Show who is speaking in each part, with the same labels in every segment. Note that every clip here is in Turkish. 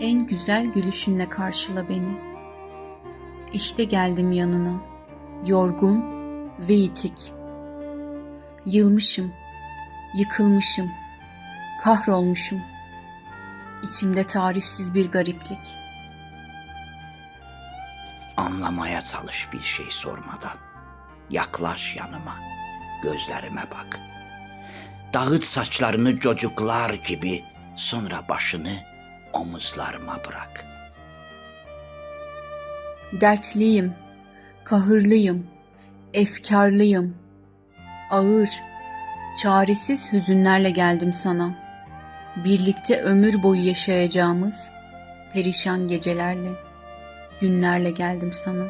Speaker 1: En güzel gülüşünle karşıla beni. İşte geldim yanına, yorgun ve yitik. Yılmışım, yıkılmışım, kahrolmuşum. İçimde tarifsiz bir gariplik.
Speaker 2: Anlamaya çalış bir şey sormadan. Yaklaş yanıma, gözlerime bak. Dağıt saçlarını çocuklar gibi, sonra başını omuzlarıma bırak.
Speaker 1: Dertliyim, kahırlıyım, efkarlıyım. Ağır, çaresiz hüzünlerle geldim sana. Birlikte ömür boyu yaşayacağımız perişan gecelerle, günlerle geldim sana.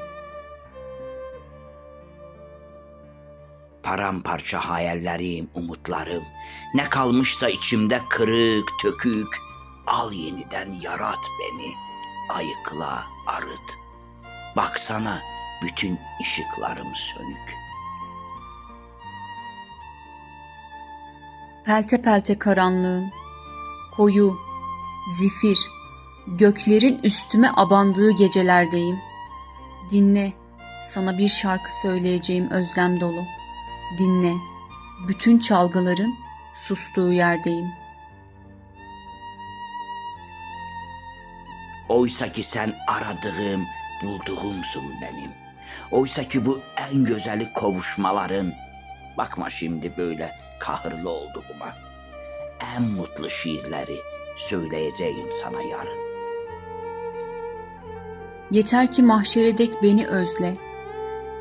Speaker 2: Paramparça hayallerim, umutlarım, ne kalmışsa içimde kırık, tökük, al yeniden yarat beni, ayıkla, arıt. Baksana bütün ışıklarım sönük.
Speaker 1: Pelte pelte karanlığım, koyu, zifir, göklerin üstüme abandığı gecelerdeyim. Dinle, sana bir şarkı söyleyeceğim özlem dolu. Dinle, bütün çalgıların sustuğu yerdeyim.
Speaker 2: Oysa ki sen aradığım, bulduğumsun benim. Oysa ki bu en güzeli kovuşmaların. Bakma şimdi böyle kahırlı olduğuma. En mutlu şiirleri söyleyeceğim sana yarın.
Speaker 1: Yeter ki mahşere dek beni özle,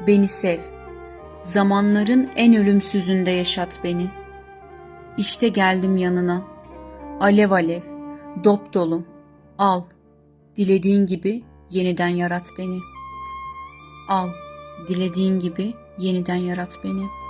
Speaker 1: beni sev. Zamanların en ölümsüzünde yaşat beni. İşte geldim yanına. Alev alev, dop dolu. Al, dilediğin gibi yeniden yarat beni. Al, dilediğin gibi yeniden yarat beni.''